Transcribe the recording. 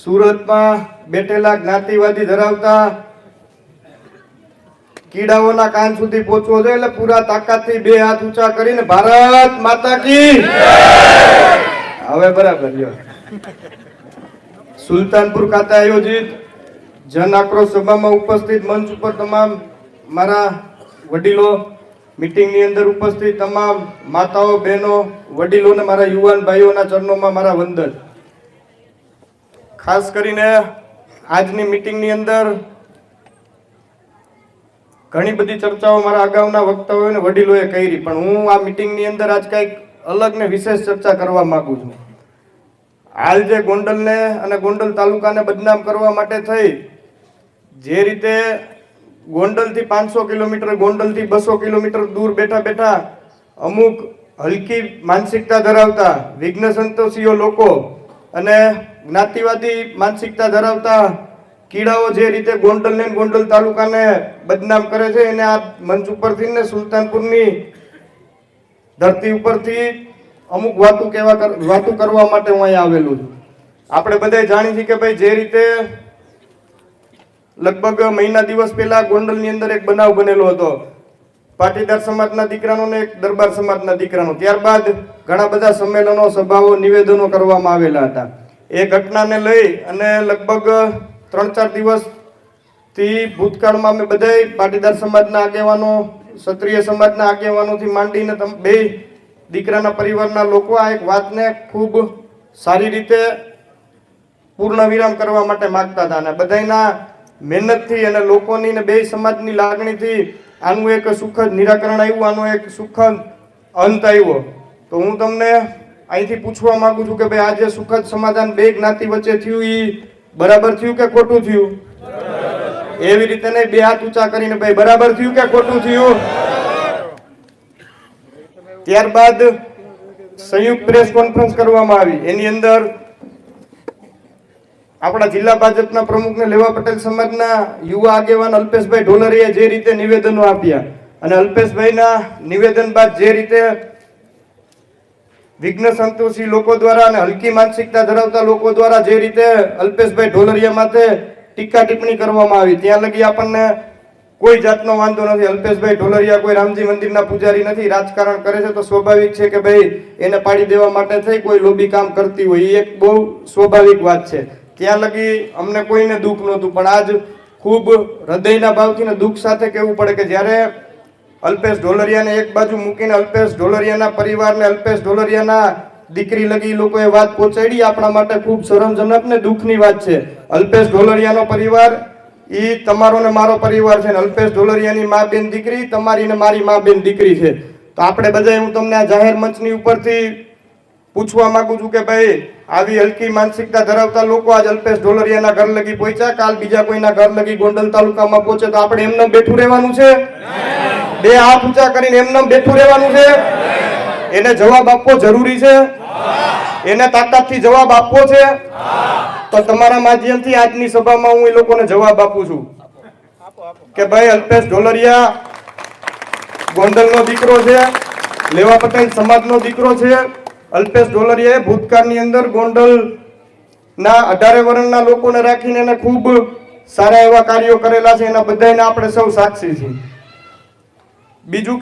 સુરતમાં બેઠેલા જ્ઞાતિવાદી ધરાવતા કીડાઓના કાન સુધી પહોંચવો જોઈએ એટલે પૂરા તાકાતથી બે હાથ ઊંચા કરીને ભારત માતા કી હવે બરાબર સુલતાનપુર ખાતે આયોજિત જન આક્રોશ સભામાં ઉપસ્થિત મંચ ઉપર તમામ મારા વડીલો, મીટિંગની અંદર ઉપસ્થિત તમામ માતાઓ, બહેનો, વડીલોને, મારા યુવાન ભાઈઓના ચરણોમાં મારા વંદન. ખાસ કરીને આજની મિટિંગની અંદર ઘણી બધી ચર્ચાઓ મારા અગાઉના વક્તાઓ વડીલોએ કરી, પણ હું આ મીટિંગની અંદર આજ કંઈક અલગ ને વિશેષ ચર્ચા કરવા માંગુ છું. હાલ જે ગોંડલને અને ગોંડલ તાલુકાને બદનામ કરવા માટે થઈ, જે રીતે ગોંડલથી પાંચસો કિલોમીટર, ગોંડલથી બસો કિલોમીટર દૂર બેઠા બેઠા અમુક હલકી માનસિકતા ધરાવતા વિઘ્ન સંતોષીઓ લોકો અને જ્ઞાતિવાદી માનસિકતા ધરાવતા કીડાઓ જે રીતે ગોંડલને ને ગોંડલ તાલુકાને બદનામ કરે છે, એને આ મંચ ઉપરથી ને સુલતાનપુરની ધરતી ઉપરથી અમુક વાતો કર- વાતો કરવા માટે હું અહીંયા આવેલું છું. આપણે બધા જાણી છીએ કે ભાઈ જે રીતે લગભગ મહિના દિવસ પહેલા ગોંડલની અંદર એક બનાવ બનેલો હતો. પાટીદાર સમાજના દીકરાનો ને એક દરબાર સમાજના દીકરાનો. ત્યારબાદ ઘણા બધા સંમેલનો, સભાઓ, નિવેદનો કરવામાં આવેલા હતા. એ ઘટનાને લઈ અને લગભગ ત્રણ ચાર દિવસથી ભૂતકાળમાં અમે બધાય પાટીદાર સમાજના આગેવાનો, ક્ષત્રિય સમાજના આગેવાનોથી માંડીને બે દીકરાના પરિવારના લોકો આ એક વાતને ખૂબ સારી રીતે પૂર્ણ વિરામ કરવા માટે માંગતા હતા. અને બધાયના મહેનતથી અને લોકોની ને બે સમાજની લાગણીથી આનું એક સુખદ નિરાકરણ આવ્યું, આનો એક સુખદ અંત આવ્યો. તો હું તમને અહીંથી પૂછવા માંગુ છું કે ભાઈ, આ જે સુખદ સમાધાન બે જ્ઞાતિ વચ્ચે થયું એ બરાબર થયું કે ખોટું થયું? એવી રીતે નહીં, બે હાથ ઊંચા કરીને ભાઈ, બરાબર થયું કે ખોટું થયું? ત્યારબાદ સંયુક્ત પ્રેસ કોન્ફરન્સ કરવામાં આવી. એની અંદર આપણા જિલ્લા ભાજપના પ્રમુખને લેવા પટેલ સમાજના યુવા આગેવાન અલ્પેશભાઈ ઢોલરીએ જે રીતે નિવેદનો આપ્યા અને અલ્પેશભાઈના નિવેદન બાદ જે રીતે વિઘ્ન સંતોષી લોકો દ્વારા અને હલકી માનસિકતા ધરાવતા લોકો દ્વારા જે રીતે અલ્પેશભાઈ ઢોલરિયા માથે ટીકા ટિપ્પણી કરવામાં આવી, ત્યાં લગી આપણને કોઈ જાતનો વાંધો નથી. અલ્પેશભાઈ ઢોલરિયા કોઈ રામજી મંદિરના પૂજારી નથી, રાજકારણ કરે છે તો સ્વાભાવિક છે કે ભાઈ એને પાડી દેવા માટે થઈ, કોઈ લોબી કામ કરતી હોય, એ એક બહુ સ્વાભાવિક વાત છે. ત્યાં લગી અમને કોઈને દુઃખ નહોતું. પણ આજ ખૂબ હૃદયના ભાવથીને દુઃખ સાથે કહેવું પડે કે જ્યારે અલ્પેશ ઢોલરિયાને એક બાજુ મૂકીને અલ્પેશ ઢોલરિયાના પરિવારને અલ્પેશ ઢોલરિયાના દીકરી લગી લોકોએ વાત પહોંચાડી, આપણા માટે ખૂબ શરમજનક ને દુઃખની વાત છે. અલ્પેશ ઢોલરિયાનો પરિવાર એ તમારો ને મારો પરિવાર છે ને અલ્પેશ ઢોલરિયાની મા બેન દીકરી, તમારી ને મારી મા બેન દીકરી છે. તો આપણે બધા હું તમને આ જાહેર મંચની ઉપરથી પૂછવા માંગુ છું કે ભાઈ, આવી હલકી માનસિકતા ધરાવતા લોકો આજ અલ્પેશ ઢોલરિયાના ઘર લગી પહોંચ્યા. કાલ બીજા કોઈના ઘર લગી ગોંડલ તાલુકામાં પહોંચે તો આપણે એમને બેઠું રહેવાનું છે? બે હાથ ઊંચા કરીને એમને બેઠું રહેવાનું છે? એને જવાબ આપવો જરૂરી છે? એને તાકાતથી જવાબ આપવો છે? તો તમારા માધ્યમથી આજની સભામાં હું એ લોકોને જવાબ આપું છું. કે ભાઈ, અલ્પેશ ઢોલરિયા, ગોંડલનો દીકરો છે લેવા પટેલ સમાજનો દીકરો છે અલ્પેશ ઢોલરિયાએ ભૂતકાળની અંદર ગોંડલ ના અઢારે વર્ણના લોકોને રાખીને એને ખૂબ સારા એવા કાર્યો કરેલા છે. એના બધાને આપણે સૌ સાક્ષી છીએ. બીજું